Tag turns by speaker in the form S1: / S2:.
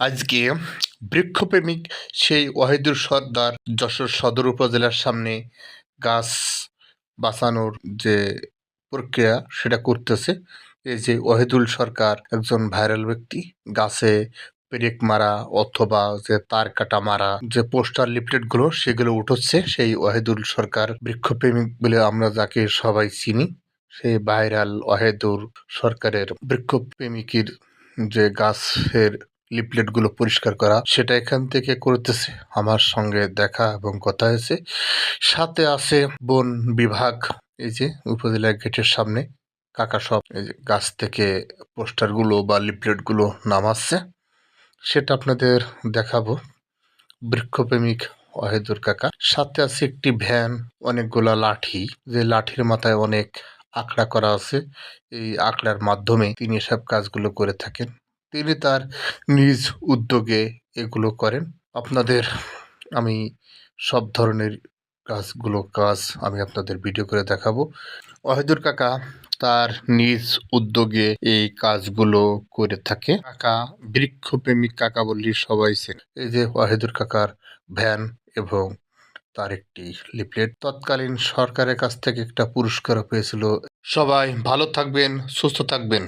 S1: আজকে বৃক্ষপ্রেমিক সেই ওয়াহিদুর সর্দার যশোর সদর উপজেলার সামনে গাছ বাঁচানোর যে প্রক্রিয়া সেটা করতেছে। এই যে ওয়াহিদুল সরকার একজন ভাইরাল ব্যক্তি, গাছে পেরেক মারা অথবা যে তার কাটা মারা যে পোস্টার লিফলেটগুলো সেগুলো উঠোচ্ছে, সেই ওয়াহিদুল সরকার বৃক্ষপ্রেমিক বলে আমরা যাকে সবাই চিনি, সেই ভাইরাল ওয়াহিদুর সরকারের বৃক্ষপ্রেমিকের যে গাছের লিফলেটগুলো পরিষ্কার করা, সেটা এখান থেকে করতেছে। আমার সঙ্গে দেখা এবং কথা হয়েছে। সাথে আছে বন বিভাগ, এই যে উপজেলা গেটের সামনে, কাকা সব এই যে গাছ থেকে পোস্টারগুলো বা লিফলেটগুলো নামাচ্ছে। সেটা আপনাদের দেখাবো। বৃক্ষপ্রেমিক ওয়াহিদুর কাকা। সাথে আছে একটি ভ্যান, অনেকগুলা লাঠি। যে লাঠির মাথায় অনেক আঁকড়া করা আছে। এই আঁকড়ার মাধ্যমে তিনি সব কাজগুলো করে থাকেন। তিনি তার নিজ উদ্যোগে এগুলো করেন। আপনাদের, আমি সব ধরনের কাজগুলো, কাজ আমি আপনাদের ভিডিও করে দেখাবো। ওয়াহিদুর কাকা তার নিজ উদ্যোগে এই কাজগুলো করে থাকে। কাকা, বৃক্ষপ্রেমিক কাকা বললি সবাই চেনে এই যে ওয়াহিদুর কাকার ভ্যান এবং তার একটি লিফলেট। তৎকালীন সরকারের কাছ থেকে একটা পুরস্কারও পেয়েছিল। সবাই ভালো থাকবেন, সুস্থ থাকবেন।